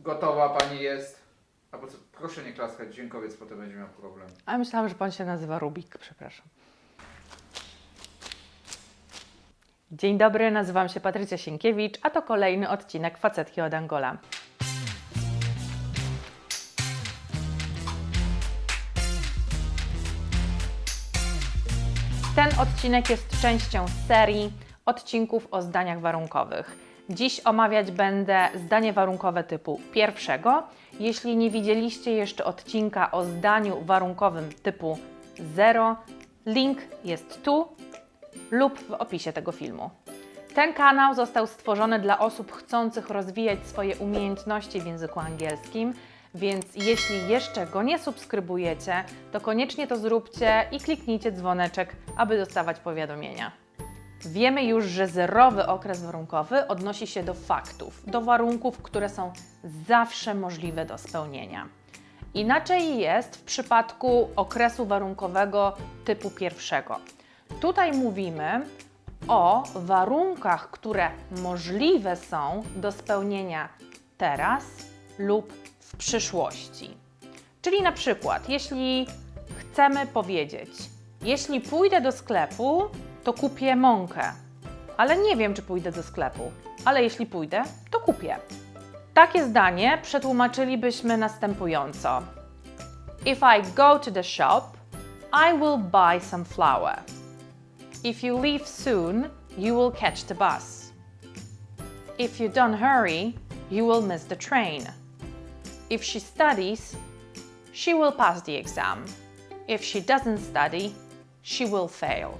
Gotowa pani jest. Albo co, proszę nie klaskać, dźwiękowiec potem będzie miał problem. A myślałam, że pan się nazywa Rubik, przepraszam. Dzień dobry, nazywam się Patrycja Sienkiewicz, a to kolejny odcinek Facetki od Angola. Ten odcinek jest częścią serii odcinków o zdaniach warunkowych. Dziś omawiać będę zdanie warunkowe typu pierwszego. Jeśli nie widzieliście jeszcze odcinka o zdaniu warunkowym typu 0, link jest tu lub w opisie tego filmu. Ten kanał został stworzony dla osób chcących rozwijać swoje umiejętności w języku angielskim, więc jeśli jeszcze go nie subskrybujecie, to koniecznie to zróbcie i kliknijcie dzwoneczek, aby dostawać powiadomienia. Wiemy już, że zerowy okres warunkowy odnosi się do faktów, do warunków, które są zawsze możliwe do spełnienia. Inaczej jest w przypadku okresu warunkowego typu pierwszego. Tutaj mówimy o warunkach, które możliwe są do spełnienia teraz lub w przyszłości. Czyli na przykład, jeśli chcemy powiedzieć, jeśli pójdę do sklepu, to kupię mąkę, ale nie wiem, czy pójdę do sklepu, ale jeśli pójdę, to kupię. Takie zdanie przetłumaczylibyśmy następująco: If I go to the shop, I will buy some flour. If you leave soon, you will catch the bus. If you don't hurry, you will miss the train. If she studies, she will pass the exam. If she doesn't study, she will fail.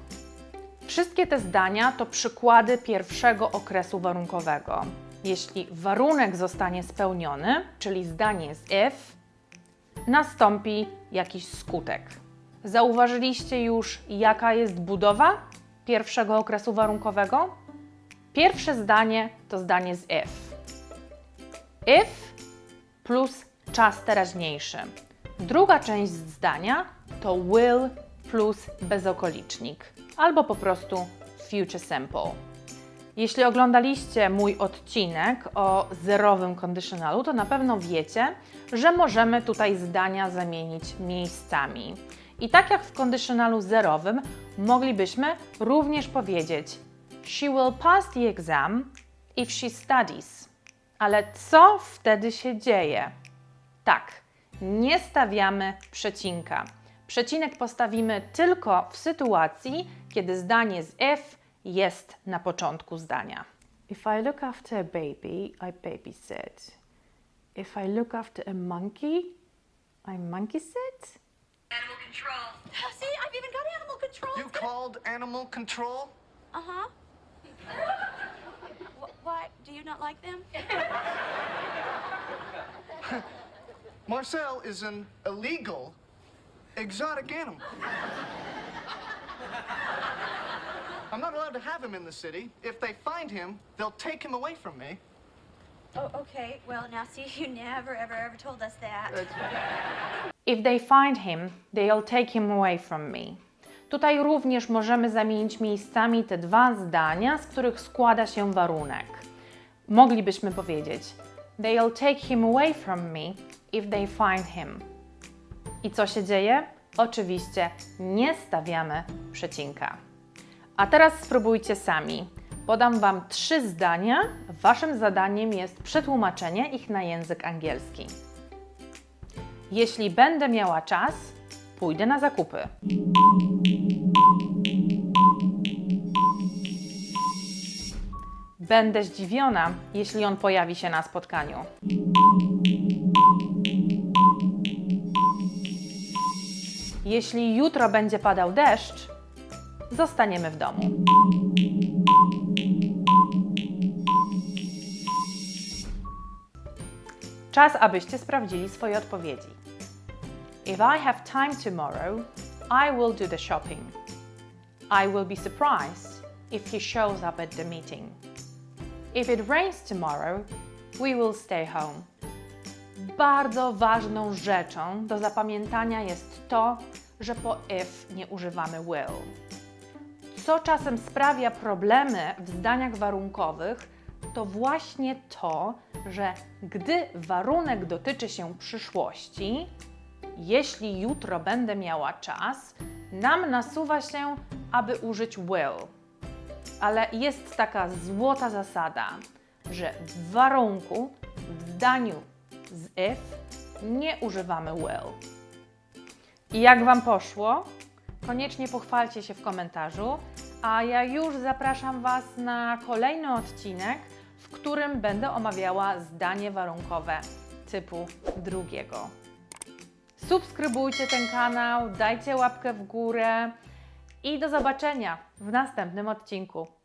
Wszystkie te zdania to przykłady pierwszego okresu warunkowego. Jeśli warunek zostanie spełniony, czyli zdanie z if, nastąpi jakiś skutek. Zauważyliście już, jaka jest budowa pierwszego okresu warunkowego? Pierwsze zdanie to zdanie z if. If plus czas teraźniejszy. Druga część zdania to will plus bezokolicznik, albo po prostu future simple. Jeśli oglądaliście mój odcinek o zerowym conditionalu, to na pewno wiecie, że możemy tutaj zdania zamienić miejscami. I tak jak w conditionalu zerowym, moglibyśmy również powiedzieć She will pass the exam if she studies. Ale co wtedy się dzieje? Tak, nie stawiamy przecinka. Przecinek postawimy tylko w sytuacji, kiedy zdanie z if jest na początku zdania. If I look after a baby, I babysit. If I look after a monkey, I monkey sit. Animal control. See, I've even got animal control. You called animal control? Uh huh. Why? Do you not like them? Marcel is an illegal exotic animal. I'm not allowed to have him in the city. If they find him, they'll take him away from me. Oh, okay. Well, now, see, you never, ever, ever told us that. If they find him, they'll take him away from me. Tutaj również możemy zamienić miejscami te dwa zdania, z których składa się warunek. Moglibyśmy powiedzieć: They'll take him away from me if they find him. I co się dzieje? Oczywiście nie stawiamy przecinka. A teraz spróbujcie sami. Podam Wam trzy zdania. Waszym zadaniem jest przetłumaczenie ich na język angielski. Jeśli będę miała czas, pójdę na zakupy. Będę zdziwiona, jeśli on pojawi się na spotkaniu. Jeśli jutro będzie padał deszcz, zostaniemy w domu. Czas, abyście sprawdzili swoje odpowiedzi. If I have time tomorrow, I will do the shopping. I will be surprised if he shows up at the meeting. If it rains tomorrow, we will stay home. Bardzo ważną rzeczą do zapamiętania jest to, że po if nie używamy will. Co czasem sprawia problemy w zdaniach warunkowych, to właśnie to, że gdy warunek dotyczy się przyszłości, jeśli jutro będę miała czas, nam nasuwa się, aby użyć will. Ale jest taka złota zasada, że w warunku, w zdaniu z if nie używamy will. I jak Wam poszło? Koniecznie pochwalcie się w komentarzu, a ja już zapraszam Was na kolejny odcinek, w którym będę omawiała zdanie warunkowe typu drugiego. Subskrybujcie ten kanał, dajcie łapkę w górę i do zobaczenia w następnym odcinku.